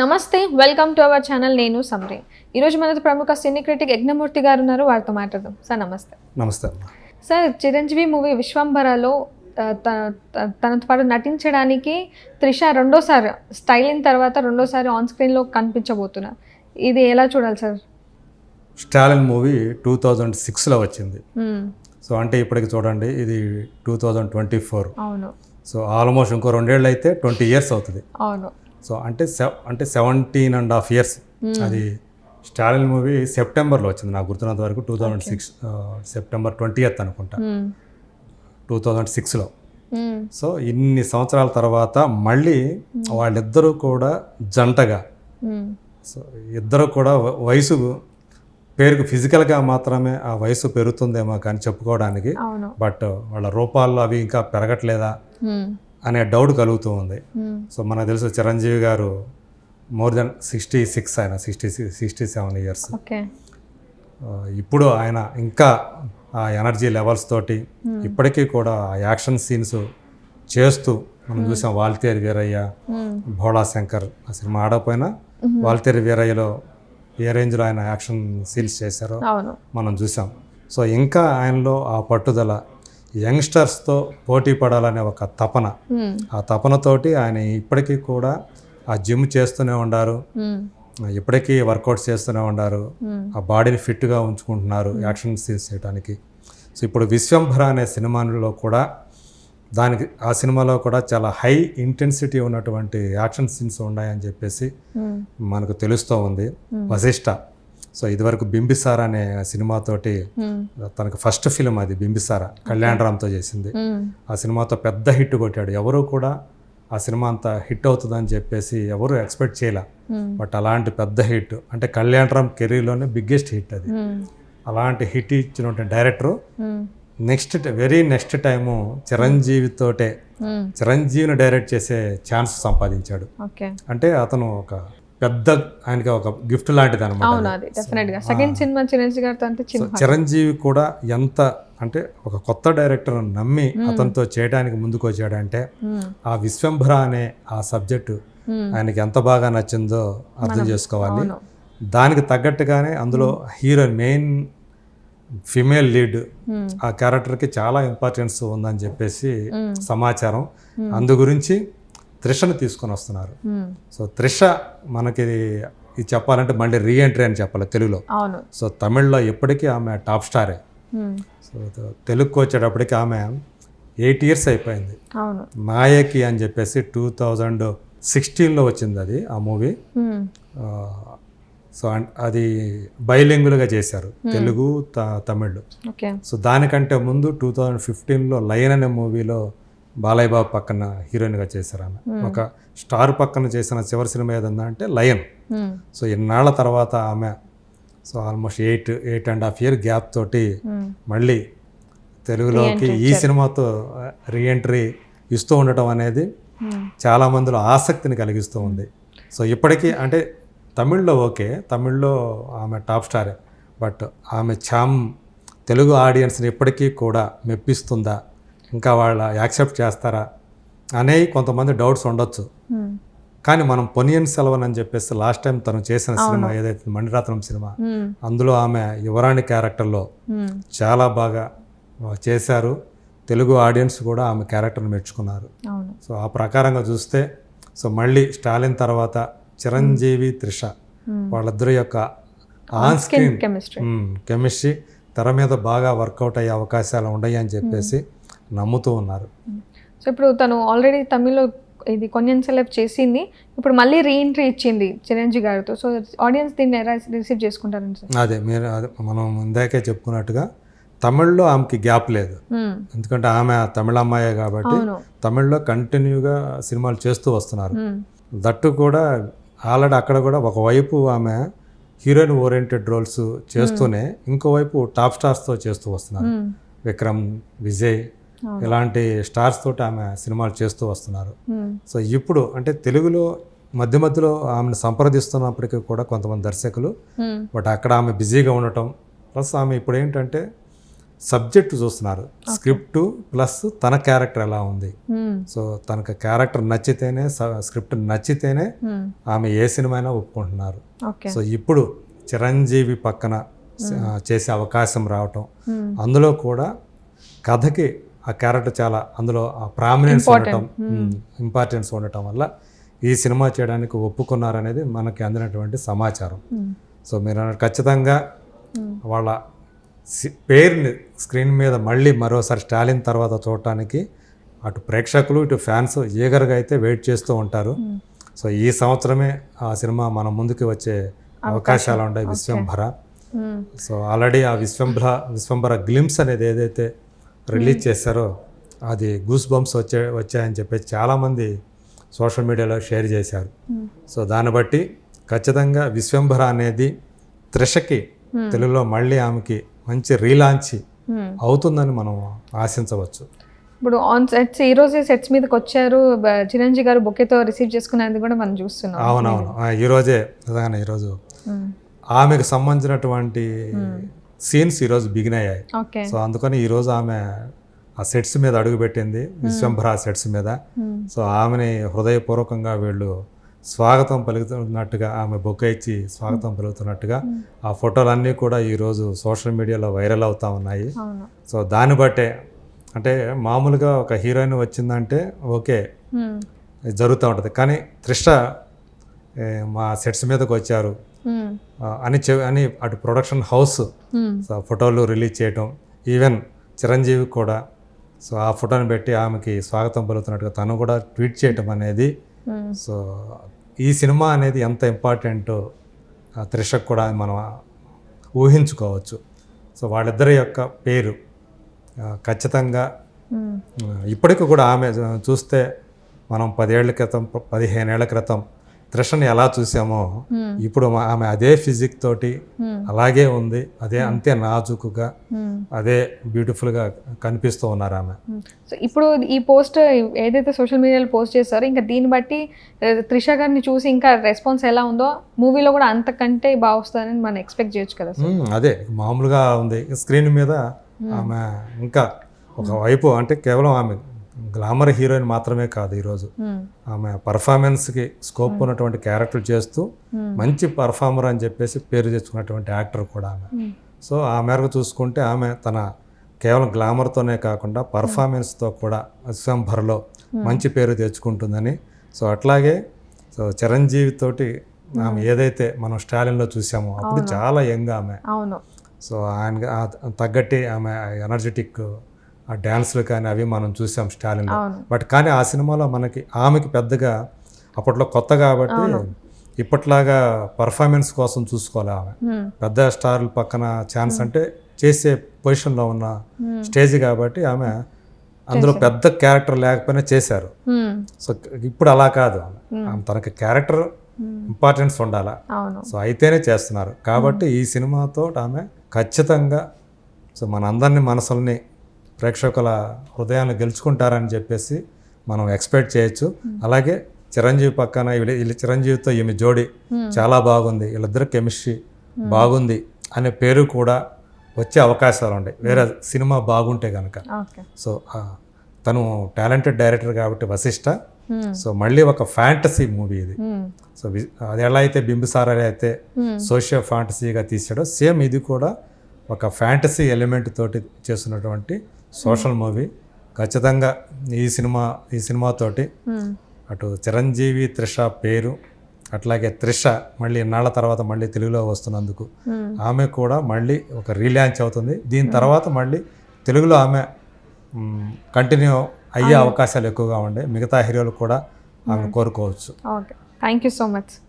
నమస్తే welcome to our channel నేను సమరి. ఈరోజు మనతో ప్రముఖ సినీ క్రిటిక్ యజ్ఞమూర్తి గారు ఉన్నారు వారితో మాట్లాడదాం. సార్ నమస్తే. నమస్తే సార్ చిరంజీవి మూవీ విశ్వంభరలో తనతో పాటు నటించడానికి త్రిష రెండోసారి స్టైలింగ్ తర్వాత రెండోసారి ఆన్ స్క్రీన్లో కనిపించబోతున్నారు ఇది ఎలా చూడాలి sir? Stalin movie two thousand సిక్స్లో వచ్చింది. సో అంటే ఇప్పటికి చూడండి ఇది టూ థౌజండ్ ట్వంటీ ఫోర్. అవును. సో ఆల్మోస్ట్ ఇంకో రెండేళ్ళు అయితే ట్వంటీ ఇయర్స్ అవుతుంది. అవును. సో అంటే అంటే సెవెంటీన్ అండ్ హాఫ్ ఇయర్స్ అది స్టాలిన్ మూవీ సెప్టెంబర్లో వచ్చింది. నాకు గుర్తున్నంత వరకు two thousand six September twenty eighth అనుకుంటా. టూ థౌజండ్ సిక్స్లో. సో ఇన్ని సంవత్సరాల తర్వాత మళ్ళీ వాళ్ళిద్దరూ కూడా జంటగా. మ్మ్. సో ఇద్దరు కూడా వయసు పేరుకు ఫిజికల్గా మాత్రమే ఆ వయసు పెరుగుతుందేమో కానీ చెప్పుకోవడానికి. బట్ వాళ్ళ రూపాల్లో అవి ఇంకా పెరగట్లేదా? మ్మ్. అనే డౌట్ కలుగుతూ ఉంది. మ్మ్. సో మనకు తెలుసు Chiranjeevi garu more than sixty six ఆయన సిక్స్టీ సిక్స్టీ సెవెన్ ఇయర్స్. ఇప్పుడు ఆయన ఇంకా ఆ ఎనర్జీ లెవెల్స్ తోటి ఇప్పటికీ కూడా ఆ యాక్షన్ సీన్స్ చేస్తూ మనం చూసాం వాల్తేరి వీరయ్య. భోళా శంకర్ ఆ సినిమా ఆడకపోయినా వాల్తేరి వీరయ్యలో ఏ రేంజ్లో ఆయన యాక్షన్ సీన్స్ చేశారో మనం చూసాం. సో ఇంకా ఆయనలో ఆ పట్టుదల యంగ్స్టర్స్తో పోటీ పడాలనే ఒక తపన. ఆ తపనతోటి ఆయన ఇప్పటికీ కూడా ఆ జిమ్ చేస్తూనే ఉండారు. ఇప్పటికీ వర్కౌట్స్ చేస్తూనే ఉండారు. ఆ బాడీని ఫిట్గా ఉంచుకుంటున్నారు యాక్షన్ సీన్స్ చేయడానికి సో ఇప్పుడు విశ్వంభర అనే సినిమాలో కూడా దానికి ఆ సినిమాలో కూడా చాలా హై ఇంటెన్సిటీ ఉన్నటువంటి యాక్షన్ సీన్స్ ఉన్నాయని చెప్పేసి. మనకు తెలుస్తూ ఉంది వశిష్ట సో ఇదివరకు బింబిసార అనే సినిమాతోటి. తనకు ఫస్ట్ ఫిలిం అది బింబిసార కళ్యాణ్ రామ్తో చేసింది. ఆ సినిమాతో పెద్ద హిట్ కొట్టాడు ఎవరు కూడా ఆ సినిమా అంత హిట్ అవుతుందని చెప్పేసి ఎవరు ఎక్స్పెక్ట్ చేయలే. బట్ అలాంటి పెద్ద హిట్ అంటే కళ్యాణ్ రామ్ కెరీర్లోనే బిగ్గెస్ట్ హిట్ అది. అలాంటి హిట్ ఇచ్చినటువంటి director. Next very next time చిరంజీవితోటే. చిరంజీవిని డైరెక్ట్ చేసే ఛాన్స్ సంపాదించాడు అంటే అతను ఒక పెద్ద ఆయనకి ఒక గిఫ్ట్ లాంటిది అనమాట అవును అది సెకండ్ సినిమా చిరంజీవి గారితో అంటే చిరంజీవి కూడా ఎంత అంటే ఒక కొత్త డైరెక్టర్ నమ్మి అతనితో చేయడానికి ముందుకు వచ్చాడంటే. ఆ విశ్వంభర అనే ఆ సబ్జెక్టు. ఆయనకి ఎంత బాగా నచ్చిందో అర్థం చేసుకోవాలి. దానికి తగ్గట్టుగానే అందులో హీరో మెయిన్ ఫిమేల్ లీడ్. ఆ క్యారెక్టర్కి చాలా ఇంపార్టెన్స్ ఉందని చెప్పేసి. సమాచారం. అందు గురించి త్రిషను తీసుకొని వస్తున్నారు. సో త్రిష మనకి ఇది చెప్పాలంటే మళ్ళీ రీఎంట్రీ అని చెప్పాలి తెలుగులో. సో తమిళ్ళో ఎప్పటికీ ఆమె టాప్ స్టారే. సో తెలుగుకి వచ్చేటప్పటికి ఆమె ఎయిట్ ఇయర్స్ అయిపోయింది. నాయకి అని చెప్పేసి టూ థౌజండ్ సిక్స్టీన్లో వచ్చింది అది ఆ మూవీ. సో అది బైలింగులుగా చేశారు తెలుగు తమిళ్. సో దానికంటే ముందు టూ థౌజండ్ ఫిఫ్టీన్లో లయన్ అనే మూవీలో బాలయ్య బాబు పక్కన హీరోయిన్గా చేశారు ఆమె ఒక స్టార్ పక్కన చేసిన చివరి సినిమా ఏదన్నా అంటే లయన్. సో ఇన్నాళ్ళ తర్వాత ఆమె so almost eight eight and half year gap తోటి. మళ్ళీ తెలుగులోకి ఈ సినిమాతో రీఎంట్రీ ఇస్తూ ఉండటం అనేది. చాలా మందిలో ఆసక్తిని కలిగిస్తూ ఉంది. సో ఇప్పటికీ అంటే తమిళ్ళో ఓకే తమిళ్ళో ఆమె టాప్ స్టారే. బట్ ఆమె ఛామ్ తెలుగు ఆడియన్స్ని ఇప్పటికీ కూడా మెప్పిస్తుందా? ఇంకా వాళ్ళ యాక్సెప్ట్ చేస్తారా అనేవి కొంతమంది డౌట్స్ ఉండొచ్చు. కానీ మనం పొనియన్ సెలవన్ అని చెప్పేసి లాస్ట్ టైం తను చేసిన సినిమా ఏదైతే మణిరత్నం సినిమా. అందులో ఆమె యువరాణి క్యారెక్టర్లో. చాలా బాగా చేశారు. తెలుగు ఆడియన్స్ కూడా ఆమె క్యారెక్టర్ని మెచ్చుకున్నారు. సో ఆ ప్రకారంగా చూస్తే సో మళ్ళీ స్టాలిన్ తర్వాత చిరంజీవి త్రిష వాళ్ళిద్దరి యొక్క ఆన్ స్క్రీన్ కెమిస్ట్రీ. కెమిస్ట్రీ తెర మీద బాగా వర్కౌట్ అయ్యే అవకాశాలు ఉన్నాయి అని చెప్పేసి నమ్ముతూ ఉన్నారు సో ఇప్పుడు తను ఆల్రెడీ తమిళ్ళో ఇది కొన్నియన్ సెలెక్ట్ చేసింది ఇప్పుడు మళ్ళీ రీఎంట్రీ ఇచ్చింది చిరంజీవి గారితో సో ఆడియన్స్ దీన్ని ఎలా రిసీవ్ చేసుకుంటారని సార్ అదే మీరు అదే మనం ఇందాకే చెప్పుకున్నట్టుగా తమిళ్ళో ఆమెకి గ్యాప్ లేదు. ఎందుకంటే ఆమె తమిళ అమ్మాయే కాబట్టి తమిళ్ళో కంటిన్యూగా సినిమాలు చేస్తూ వస్తున్నారు. దట్టు కూడా ఆల్రెడీ అక్కడ కూడా ఒకవైపు ఆమె హీరోయిన్ ఓరియంటెడ్ రోల్స్ చేస్తూనే ఇంకోవైపు టాప్ స్టార్స్తో చేస్తూ వస్తున్నారు. విక్రమ్ విజయ్. ఇలాంటి స్టార్స్ తోటి ఆమె సినిమాలు చేస్తూ వస్తున్నారు. సో ఇప్పుడు అంటే తెలుగులో మధ్య మధ్యలో ఆమెను సంప్రదిస్తున్నప్పటికీ కూడా కొంతమంది దర్శకులు. బట్ అక్కడ ఆమె బిజీగా ఉండటం ప్లస్ ఆమె ఇప్పుడు ఏంటంటే సబ్జెక్ట్ చూస్తున్నారు స్క్రిప్ట్ ప్లస్ తన క్యారెక్టర్ ఎలా ఉంది. సో తనకు క్యారెక్టర్ నచ్చితేనే స్క్రిప్ట్ నచ్చితేనే. ఆమె ఏ సినిమా అయినా ఒప్పుకుంటున్నారు సో ఇప్పుడు చిరంజీవి పక్కన చేసే అవకాశం రావటం. అందులో కూడా కథకి ఆ క్యారెక్టర్ చాలా అందులో ఆ ప్రామినెన్స్ ఉండటం ఇంపార్టెన్స్ ఉండటం వల్ల ఈ సినిమా చేయడానికి ఒప్పుకున్నారనేది మనకి అందినటువంటి సమాచారం మ్మ్. సో మీరు ఖచ్చితంగా. వాళ్ళ పేరుని స్క్రీన్ మీద మళ్ళీ మరోసారి స్టాలిన్ తర్వాత చూడటానికి అటు ప్రేక్షకులు ఇటు ఫ్యాన్స్ ఈగర్గా అయితే వెయిట్ చేస్తూ ఉంటారు. సో ఈ సంవత్సరమే ఆ సినిమా మన ముందుకి వచ్చే అవకాశాలు ఉంటాయి విశ్వంభర. సో ఆల్రెడీ ఆ విశ్వంభర విశ్వంభర గ్లిమ్స్ అనేది ఏదైతే రిలీజ్ చేశారో అది గూస్ బంప్స్ వచ్చే వచ్చాయని చెప్పేసి చాలామంది సోషల్ మీడియాలో షేర్ చేశారు. మ్మ్. సో దాన్ని బట్టి ఖచ్చితంగా విశ్వంభర అనేది త్రిషకి తెలుగులో మళ్ళీ ఆమెకి మంచి రీలాంచ్. అవుతుందని మనం ఆశించవచ్చు. ఇప్పుడు ఆన్ సెట్స్ ఈ రోజే సెట్స్ మీదకి వచ్చారు చిరంజీవి గారు బొకేతో రిసీవ్ చేసుకునేది కూడా మనం చూస్తున్నాం. అవునవును. ఈరోజే నిజంగానే ఈరోజు. ఆమెకు సంబంధించినటువంటి సీన్స్ ఈరోజు బిగిన్ అయ్యాయి సో అందుకని ఈరోజు ఆమె ఆ సెట్స్ మీద అడుగుపెట్టింది విశ్వంభర సెట్స్ మీద. సో ఆమెని హృదయపూర్వకంగా వీళ్ళు స్వాగతం పలుకుతున్నట్టుగా ఆమె బొక్క ఇచ్చి స్వాగతం పలుకుతున్నట్టుగా ఆ ఫోటోలన్నీ కూడా ఈరోజు సోషల్ మీడియాలో వైరల్ అవుతా ఉన్నాయి. సో దాన్ని బట్టే అంటే మామూలుగా ఒక హీరోయిన్ వచ్చిందంటే ఓకే జరుగుతూ ఉంటుంది. కానీ త్రిష మా సెట్స్ మీదకి వచ్చారు అని చె అని అటు ప్రొడక్షన్ హౌస్. సో ఫోటోలు రిలీజ్ చేయటం ఈవెన్ చిరంజీవి కూడా సో ఆ ఫోటోని పెట్టి ఆమెకి స్వాగతం పలుకుతున్నట్టుగా తను కూడా ట్వీట్ చేయటం అనేది మ్మ్. సో ఈ సినిమా అనేది ఎంత ఇంపార్టెంటో త్రిషకు కూడా మనం ఊహించుకోవచ్చు సో వాళ్ళిద్దరి యొక్క పేరు ఖచ్చితంగా ఇప్పటికి కూడా ఆమె చూస్తే మనం పదేళ్ళ క్రితం పదిహేనేళ్ళ క్రితం త్రిషని ఎలా చూసామో. ఇప్పుడు ఆమె అదే ఫిజిక్ తోటి. అలాగే ఉంది అదే అంతే నాజుకుగా. అదే బ్యూటిఫుల్గా కనిపిస్తూ ఉన్నారు ఆమె. సో ఇప్పుడు ఈ పోస్ట్ ఏదైతే సోషల్ మీడియాలో పోస్ట్ చేస్తారో ఇంకా దీన్ని బట్టి త్రిష గారిని చూసి ఇంకా రెస్పాన్స్ ఎలా ఉందో మూవీలో కూడా అంతకంటే బాగా వస్తుందని మనం ఎక్స్పెక్ట్ చేయొచ్చు కదా అదే మామూలుగా ఉంది స్క్రీన్ మీద ఆమె ఇంకా ఒకవైపు అంటే కేవలం ఆమె గ్లామర్ హీరోయిన్ మాత్రమే కాదు ఈరోజు. ఆమె పర్ఫార్మెన్స్కి స్కోప్ ఉన్నటువంటి క్యారెక్టర్ చేస్తూ. మంచి పర్ఫార్మర్ అని చెప్పేసి పేరు తెచ్చుకున్నటువంటి యాక్టర్ కూడా ఆమె. సో ఆ మేరకు చూసుకుంటే ఆమె తన కేవలం గ్లామర్తోనే కాకుండా పర్ఫార్మెన్స్తో కూడా విశ్వంభరలో మంచి పేరు తెచ్చుకుంటుందని. సో అట్లాగే సో చిరంజీవి తోటి ఆమె ఏదైతే మనం స్టాలిన్లో చూసామో అప్పుడు చాలా యంగ్ ఆమె. సో ఆయన తగ్గట్టి ఆమె ఎనర్జెటిక్ ఆ డ్యాన్స్లు కానీ అవి మనం చూసాం స్టాలిన్లో. అవును. బట్ కానీ ఆ సినిమాలో మనకి ఆమెకి పెద్దగా అప్పట్లో కొత్త కాబట్టి ఇప్పట్లాగా పర్ఫార్మెన్స్ కోసం చూసుకోవాలి ఆమె. పెద్ద స్టార్ల పక్కన ఛాన్స్ అంటే చేసే పొజిషన్లో ఉన్న. స్టేజ్ కాబట్టి ఆమె అందులో పెద్ద క్యారెక్టర్ లేకపోయినా చేశారు. సో ఇప్పుడు అలా కాదు ఆమె. తనకి క్యారెక్టర్. ఇంపార్టెన్స్ ఉండాలా. సో అయితేనే చేస్తున్నారు. కాబట్టి ఈ సినిమాతో ఆమె ఖచ్చితంగా సో మన అందరినీ మనసుల్ని ప్రేక్షకుల హృదయాన్ని గెలుచుకుంటారని చెప్పేసి మనం ఎక్స్పెక్ట్ చేయొచ్చు. అలాగే చిరంజీవి పక్కన వీళ్ళ వీళ్ళ చిరంజీవితో ఈమె జోడి చాలా బాగుంది. వీళ్ళిద్దరు కెమిస్ట్రీ బాగుంది అనే పేరు కూడా వచ్చే అవకాశాలు ఉన్నాయి వేరే సినిమా బాగుంటే కనుక సో తను టాలెంటెడ్ డైరెక్టర్ కాబట్టి వశిష్ట. సో మళ్ళీ ఒక ఫ్యాంటసీ మూవీ ఇది. సో అది ఎలా అయితే బింబిసార అయితే. సోషియో ఫ్యాంటసీగా తీసాడో సేమ్ ఇది కూడా ఒక ఫ్యాంటసీ ఎలిమెంట్ తోటి చేస్తున్నటువంటి సోషల్ మూవీ. ఖచ్చితంగా ఈ సినిమా ఈ సినిమాతోటి. అటు చిరంజీవి త్రిష పేరు అట్లాగే త్రిష మళ్ళీ ఇన్నాళ్ళ తర్వాత మళ్ళీ తెలుగులో వస్తున్నందుకు. ఆమె కూడా మళ్ళీ ఒక రీలాంచ్ అవుతుంది. దీని తర్వాత మళ్ళీ తెలుగులో ఆమె కంటిన్యూ అయ్యే అవకాశాలు ఎక్కువగా ఉండే. మిగతా హీరోలు కూడా ఆమె కోరుకోవచ్చు. Thank you so much.